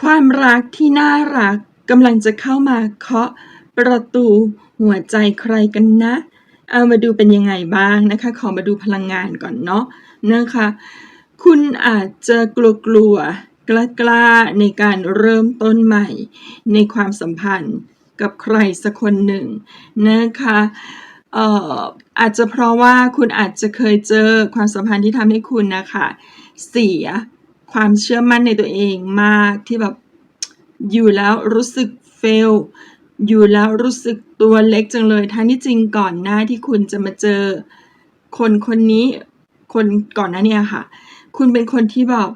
ความรักที่น่ารักกำลังจะเข้ามาเคาะประตูหัวใจใครกันนะ เอามาดูเป็นยังไงบ้างนะคะ ขอมาดูพลังงานก่อนเนาะนะคะ คุณอาจจะกลัวกลัวกล้ากล้าในการเริ่มต้นใหม่ ในความสัมพันธ์กับใครสักคนหนึ่งนะคะเอ่ออาจจะเพราะว่าคุณอาจจะเคยเจอความสัมพันธ์ที่ทำให้คุณนะคะ เสีย ความเชื่อมั่นในตัวเองมากที่แบบอยู่แล้วรู้สึกเฟลอยู่แล้วรู้สึกตัวเล็กจังเลยทั้งที่จริงก่อนหน้าที่คุณจะมาเจอ คนคนนี้คนก่อนหน้าเนี้ค่ะ คุณเป็นคนที่แบบ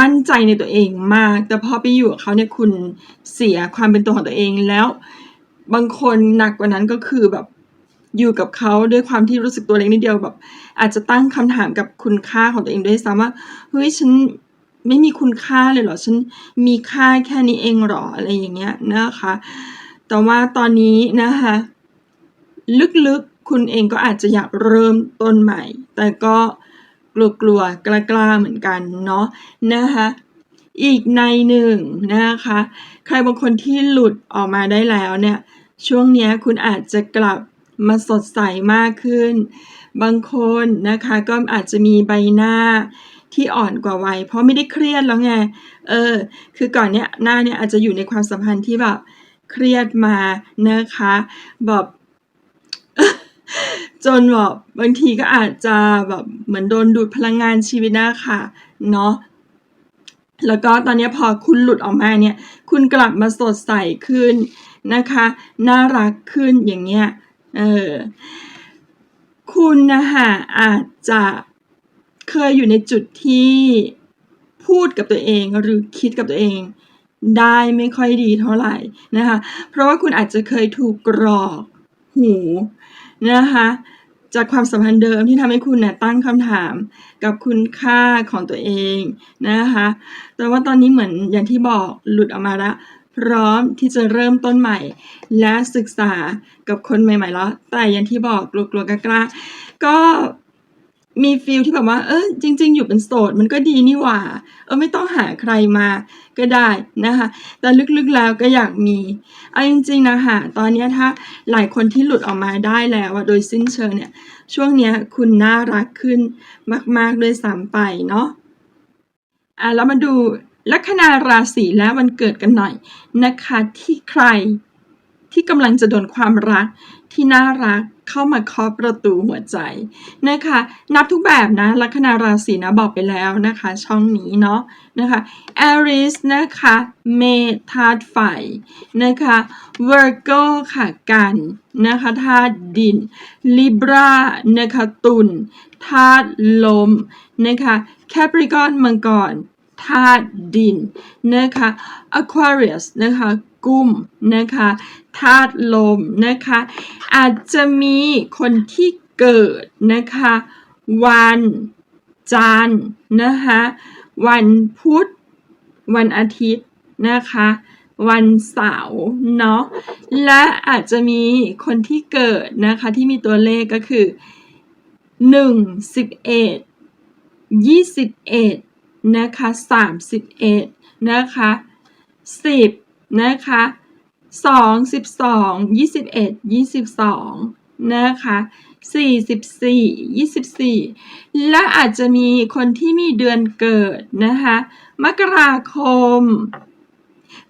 มั่นใจในตัวเองมาก แต่พอไปอยู่กับเขาเนี่ยคุณเสียความเป็นตัวของตัวเองแล้ว บางคนหนักกว่านั้นก็คือแบบ อยู่กับเขาด้วยความที่รู้สึกตัวเล็กนิดเดียวแบบ อาจจะตั้งคำถามกับคุณค่าของตัวเองด้วยซ้ำว่าเฮ้ยฉันไม่มีคุณค่าเลยเหรอฉันมีค่าแค่นี้เองหรออะไรอย่างเงี้ยนะคะ แต่ว่าตอนนี้นะคะลึกๆคุณเองก็อาจจะอยากเริ่มต้นใหม่ แต่ก็กลัวๆกล้าๆเหมือนกันเนาะนะคะอีกในหนึ่งนะคะ ใครบางคนที่หลุดออกมาได้แล้วเนี่ย ช่วงนี้คุณอาจจะกลับ มาสดใสมากขึ้น บางคนนะคะก็อาจจะมีใบหน้าที่อ่อนกว่าวัยเพราะไม่ได้เครียดแล้วไง เออ คือก่อนเนี้ยหน้าเนี่ยอาจจะอยู่ในความสัมพันธ์ที่แบบเครียดมานะคะแบบจนแบบบางทีก็อาจจะแบบเหมือนโดนดูดพลังงานชีวิตนะคะเนาะแล้วก็ตอนนี้พอคุณหลุดออกมาเนี่ย คุณกลับมาสดใสขึ้นนะคะ น่ารักขึ้นอย่างเงี้ย เออ คุณนะคะอาจจะเคยอยู่ในจุดที่พูดกับตัวเองหรือคิดกับตัวเองได้ไม่ค่อยดีเท่าไหร่นะคะ เพราะว่าคุณอาจจะเคยถูกกรอกหูนะคะจากความสัมพันธ์เดิมที่ทำให้คุณเนี่ยตั้งคำถามกับคุณค่าของตัวเองนะคะ แต่ว่าตอนนี้เหมือนอย่างที่บอกหลุดออกมาแล้ว พร้อมที่จะเริ่มต้นใหม่ และศึกษากับคนใหม่ๆแล้ว แต่อย่างที่บอกกลัวๆกล้าๆก็มีฟีลที่แบบว่า เออจริง ๆ อยู่เป็นโสดมันก็ดีนี่หว่า เออไม่ต้องหาใครมาก็ได้นะคะ แต่ลึกๆแล้วก็อยากมี เอาจริง ๆ นะคะตอนนี้ถ้าหลายคนที่หลุดออกมาได้แล้วโดยสิ้นเชิงเนี่ย ช่วงเนี้ยคุณน่ารักขึ้นมาก ๆ ด้วยซ้ำไปเนาะอะแล้วมาดู ลัคนาราศีและวันเกิดกันหน่อยนะคะ ที่ใครที่กำลังจะโดนความรักที่น่ารักเข้ามาเคาะประตูหัวใจนะคะ นับทุกแบบนะลัคนาราศีนะบอกไปแล้วนะคะ ช่องนี้เนาะนะคะแอริสนะคะเมธาตุไฟนะคะ Virgo ค่ะกันนะคะธาตุดิน Libra นะคะตุลธาตุลมนะคะ Capricorn มังกร ธาตุดินนะคะ Aquarius นะคะกุมนะคะธาตุลมนะคะ อาจจะมีคนที่เกิดนะคะ วันจันทร์นะคะวันพุธ วันอาทิตย์นะคะ วันเสาร์เนาะและอาจจะมีคนที่เกิดนะคะที่มีตัวเลขก็คือ 1 11 21 นะคะ31นะคะ10นะคะสองสิบสองยี่สิบเอ็ดยี่สิบสองนะคะสี่สิบสี่ยี่สิบสี่และอาจจะมีคนที่มีเดือนเกิดนะคะมกราคม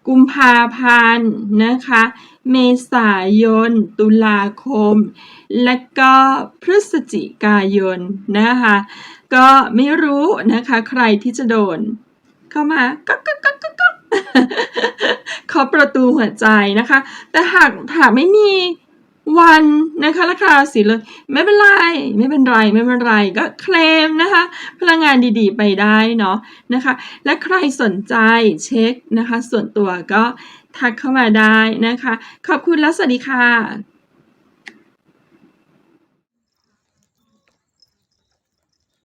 กุมภาพันธ์นะคะเมษายน ตุลาคม และก็พฤศจิกายนนะคะ ก็ไม่รู้นะคะ ใครที่จะโดน เข้ามาก็ก็ก็ก็ก็เคาประตูหัวใจนะคะ แต่หากหากไม่มีวันนะคะราคาสีเลยไม่เป็นไร ไม่เป็นไร ไม่เป็นไรก็เคลมนะคะ พลังงานดีๆ ไปได้เนาะนะคะ และใครสนใจเช็คนะคะ ส่วนตัวก็ทักเข้ามาได้นะคะ ขอบคุณและสวัสดีค่ะ